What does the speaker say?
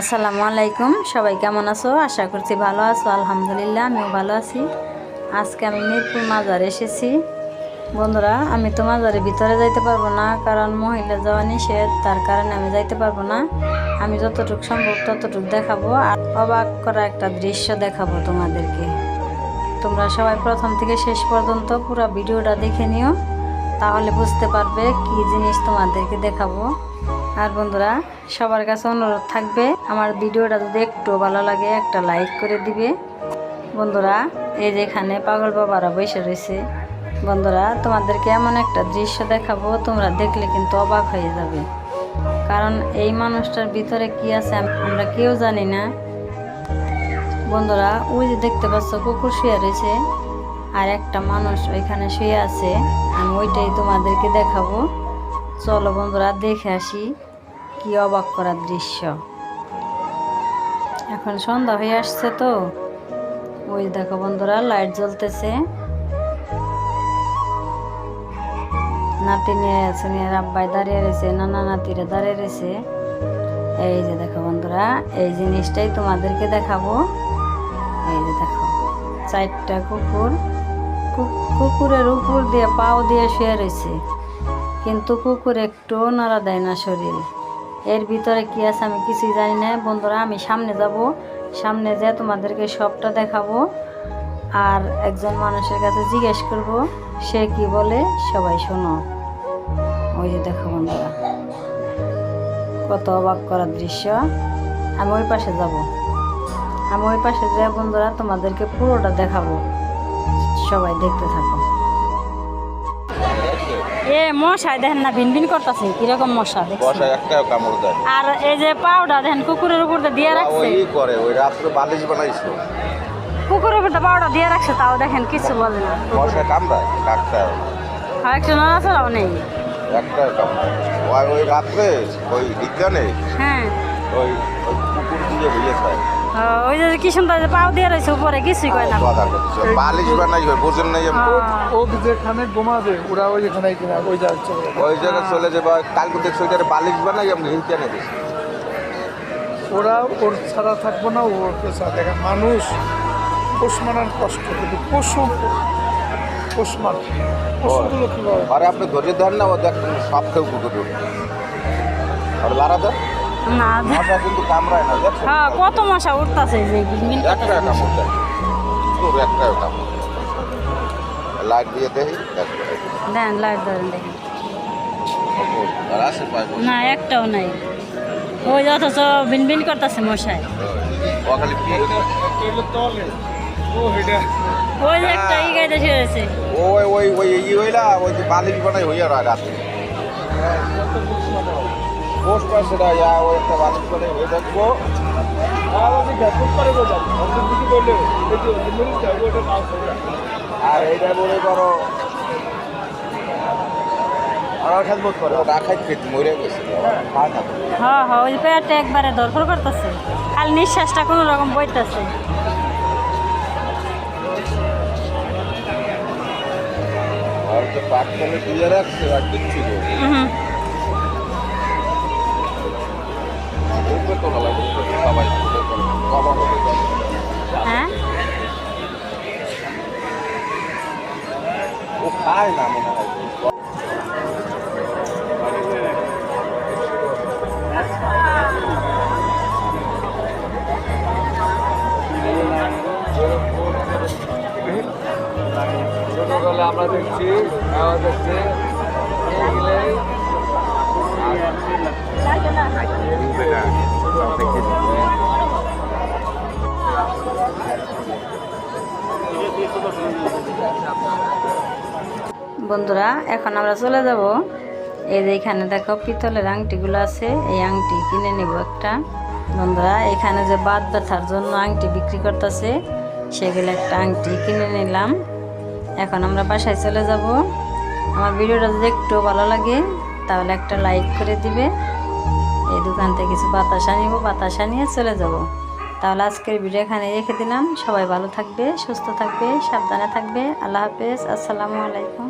আসসালামু আলাইকুম। সবাই কেমন আছো? আশা করছি ভালো আছো। আলহামদুলিল্লাহ, আমিও ভালো আছি। আজকে আমি মিরপুর মাজার এসেছি। বন্ধুরা, আমি তো মাজারের ভিতরে যাইতে পারব না, কারণ মহিলা যাওয়া নিষেধ, তার কারণে আমি যাইতে পারব না। আমি যতটুকু সম্ভব ততটুকু দেখাবো আর অবাক করা একটা দৃশ্য দেখাবো তোমাদেরকে। তোমরা সবাই প্রথম থেকে শেষ পর্যন্ত পুরো ভিডিওটা দেখে নিও, তাহলে বুঝতে পারবে কি জিনিস তোমাদেরকে দেখাবো। আর বন্ধুরা, সবার কাছে অনুরোধ থাকবে, আমার ভিডিওটা যদি একটু ভালো লাগে, একটা লাইক করে দিবে। বন্ধুরা, এই যেখানে পাগল বাবারা বসে রয়েছে। বন্ধুরা, তোমাদেরকে এমন একটা দৃশ্য দেখাবো, তোমরা দেখলে কিন্তু অবাক হয়ে যাবে। কারণ এই মানুষটার ভিতরে কি আছে, আমরা কেউ জানি না। বন্ধুরা, ওই যে দেখতে পাচ্ছ, কুকুর শুয়ে রয়েছে, আর একটা মানুষ ওইখানে শুয়ে আছে। আমি ওইটাই তোমাদেরকে দেখাবো। চলো বন্ধুরা, দেখে আসি। কি অবাক করার দৃশ্য। এখন সন্ধ্যা হয়ে আসছে তো। ওই দেখো বন্ধুরা, লাইট জ্বলতেছে। নাতি নিয়ে আছে, নিয়ে আব্বাই দাঁড়িয়ে রয়েছে, নানা নাতিরা দাঁড়িয়ে রয়েছে। এই যে দেখো বন্ধুরা, এই জিনিসটাই তোমাদেরকে দেখাবো। এই যে দেখো, চারটা কুকুর কুকুরের উপর দিয়ে, পাও দিয়ে শুয়ে রয়েছে। কিন্তু কুকুর একটু নাড়া দেয় না শরীর। এর ভিতরে কি আছে আমি কিছুই জানি না। বন্ধুরা, আমি সামনে যাব। সামনে যেয়ে তোমাদেরকে সবটা দেখাবো আর একজন মানুষের কাছে জিজ্ঞেস করব, সে কি বলে সবাই শোনো। ওই যে দেখো বন্ধুরা, কত অবাক করার দৃশ্য। আমি ওই পাশে যাব। আমি ওই পাশে যাই বন্ধুরা, তোমাদেরকে পুরোটা দেখাবো। সবাই দেখতে থাকো। এ মশাই দেখেন না ভিন ভিন করতেছে কীরকম মশা একটাও কামড় দেয়। আর এই যে পাউডার দেখেন কুকুরের উপর দিয়ে রাখছে? ওই করে ওই রাত্রে বালিশ কুকুরের উপর পাউডার দিয়ে রাখছে তাও দেখেন কিছু বলে না। কামড়ায় কাকটাও আর একটু নড়াচড়াও নেই। একটাও কামড়ায়। ওই রাত্রে ওই বিজ্ঞানে হ্যাঁ। ওই কুকুর দিয়ে হইয়ে খায় ওই যে কি সুন্দর যে পাও দিয়ে রয়েছে উপরে কিছুই কয় না। কথা করছে বালিশ বানাই হয় বোঝেন নাই হ্যাঁ। ও যেখানে ঘুমাবে ওরা ওই যেখানে ওই ওই জায়গায় চলে যাবে কালকে দেখছি ওইটার বালিশ বানাই আমি দিছি। ওরা ওর ছাড়া থাকব না ও ওকে ছাড়া দেখেন মানুষ পোষ মানার কষ্ট কিন্তু পশু পোষ মান পশুগুলো কীভাবে? আরে আপনি ধৈর্য ধরেন না ও দেখ সব কুকুর আর লারা দেন না। মশা কিন্তু কামড়ায় না হ্যাঁ কত মশা উঠতাছে যে একটা কামড় দেয়। তোর একটাও কামড় লাইট দিয়ে দেখি দেন লাইট ধরেন না একটাও নাই। ওই অথচ ভিনভিন করতেছে খালি ওই একটা ই গাইতে ছেড়েছে ওই ওই ওই ই হইলা ওই যে বালিশ বানাই হইয়া রাতে। পাশে না ইয়া ওই একটা থাকব। আর এইটা মনে করো আমার খেদমত করে মরে গেছে। হ্যাঁ হ্যাঁ ওই পেয়ারটা একবারে দরকার করতেছে। খালি নিঃশ্বাসটা কোনো রকম বইতেছে। আর তো দিয়ে রাখছে আর কিচ্ছু ও খায় না ছোটবেলা আমরা দেখছি খাওয়া দেখছে। বন্ধুরা, এখন আমরা চলে যাব। এই যে এখানে দেখো পিতলের আংটিগুলো আছে, এই আংটি কিনে নেব একটা। বন্ধুরা, এখানে যে বাদ ব্যথার জন্য আংটি বিক্রি করতেছে, সেগুলো একটা আংটি কিনে নিলাম। এখন আমরা বাসায় চলে যাব। আমার ভিডিওটা যদি একটু ভালো লাগে, তাহলে একটা লাইক করে দিবে। এই দোকান থেকে কিছু বাতাসা নিব বাতাসা নিয়ে চলে যাব। তাহলে আজকের ভিডিও এখানে রেখে দিলাম। সবাই ভালো থাকবে, সুস্থ থাকবে, সাবধানে থাকবে। আল্লাহ হাফেজ, আসসালামু আলাইকুম।